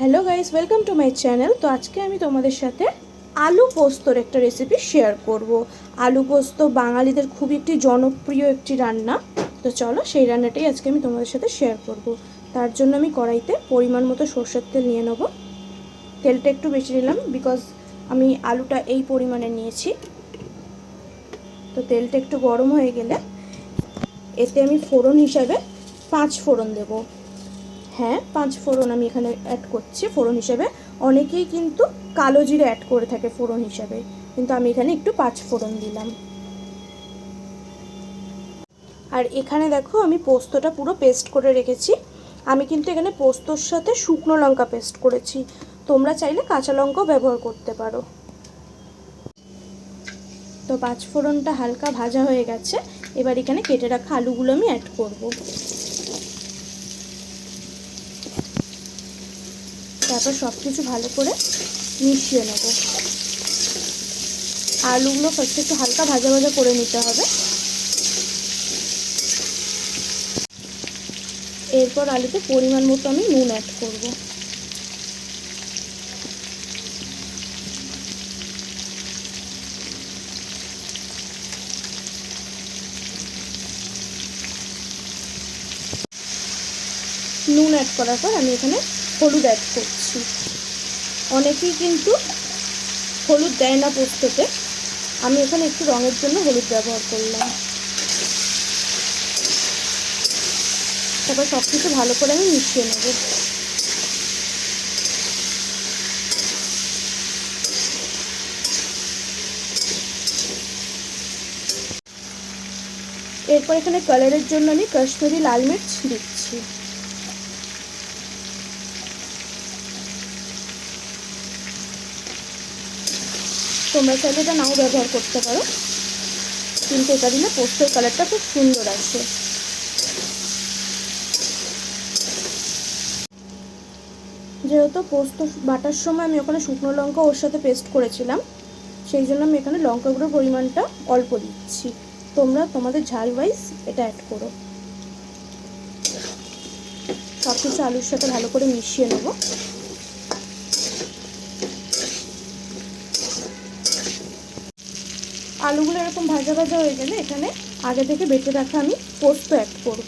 Hello guys welcome to my channel তো আজকে আমি তোমাদের সাথে আলু পোস্তর একটা রেসিপি শেয়ার করব। আলু পোস্ত বাঙালিদের খুবই একটি জনপ্রিয় একটি রান্না। তো চলো সেই রান্নাটাই আজকে আমি তোমাদের সাথে শেয়ার করব। তার জন্য আমি কড়াইতে পরিমাণ মতো সর্ষের তেল নিয়ে নেব। তেলটা একটু বেশি নিলাম বিকজ আমি আলুটা এই পরিমাণে নিয়েছি। তো তেলটা একটু গরম হয়ে গেলে এতে আমি ফোড়ন হিসাবে পাঁচ ফোড়ন দেবো। হ্যাঁ পাঁচ ফোড়ন আমি এখানে অ্যাড করছি, ফোড়ন হিসেবে। অনেকেই কিন্তু কালো জিরে অ্যাড করে থাকে ফোড়ন হিসাবে। কিন্তু আমি এখানে একটু পাঁচ ফোড়ন দিলাম। আর এখানে দেখো, আমি পোস্তটা পুরো পেস্ট করে রেখেছি। আমি কিন্তু এখানে পোস্তর সাথে শুকনো লঙ্কা পেস্ট করেছি। তোমরা চাইলে কাঁচা লঙ্কাও ব্যবহার করতে পারো। তো পাঁচ ফোড়নটা হালকা ভাজা হয়ে গেছে। এবার এখানে কেটে রাখা আলুগুলো আমি অ্যাড করব। তারপর সব কিছু ভালো করে মিশিয়ে নেব। আলুগুলো ফার্স্টে একটু হালকা ভাজা ভাজা করে নিতে হবে। এরপর আলুতে পরিমাণ মতো আমি নুন অ্যাড করব। নুন অ্যাড করার পর আমি এখানে হলুদ অ্যাড করছি। অনেকেই কিন্তু হলুদ দেয় না পোস্ততে। আমি এখানে একটু রঙের জন্য হলুদ ব্যবহার করলাম। তারপর সব কিছু ভালো করে আমি মিশিয়ে নেব। এরপর এখানে কালারের জন্য আমি কাশ্মীরি লাল মির্চ দিচ্ছি। তোমরা চাইলে এটা নাও ব্যবহার করতে পারো। কিন্তু এটা দিলে পোস্তের কালারটা খুব সুন্দর আসে। যেহেতু পোস্ত বাটার সময় আমি ওখানে শুকনো লঙ্কা ওর সাথে পেস্ট করেছিলাম, সেই জন্য আমি এখানে লঙ্কা গুঁড়োর পরিমাণটা অল্প দিচ্ছি। তোমরা তোমাদের ঝাল ওয়াইজ এটা অ্যাড করো। সব কিছু আলুর সাথে ভালো করে মিশিয়ে নেব। আলুগুলো এরকম ভাজা ভাজা হয়ে গেলে এখানে আগে থেকে বেটে রাখা আমি পোস্ত অ্যাড করব।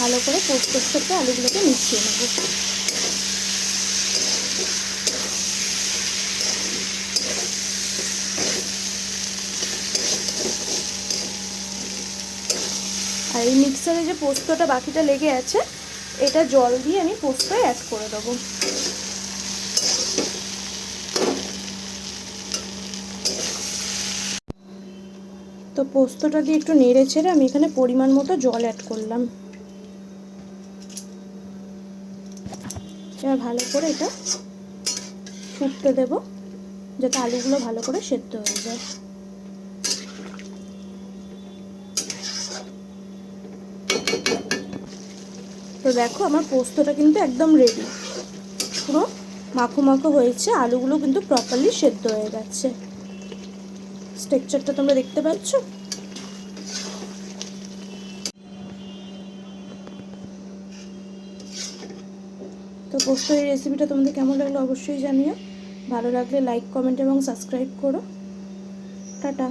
ভালো করে পোস্তর সাথে আলুগুলোকে মিশিয়ে নেব। আর এই মিক্সারে যে পোস্তটা বাকিটা লেগে আছে, এটা জল দিয়ে আমি পোস্তয় অ্যাড করে দেবো। তো পোস্তটা দিয়ে একটু নেড়ে ছেড়ে আমি এখানে পরিমাণ মতো জল অ্যাড করলাম। এবার ভালো করে এটা ফুটতে দেবো, যাতে আলুগুলো ভালো করে সেদ্ধ হয়ে যায়। দেখো আমার পোস্তটা কিন্তু একদম রেডি পুরো মাখো মাখো হয়েছে, আলুগুলো কিন্তু প্রপারলি সেদ্ধ হয়ে গেছে। স্ট্রাকচারটা তোমরা দেখতে পাচ্ছ? তো পোস্ত এই রেসিপিটা তোমাদের কেমন লাগল অবশ্যই জানিও। ভালো লাগলে লাইক কমেন্ট এবং সাবস্ক্রাইব করো। টাটা।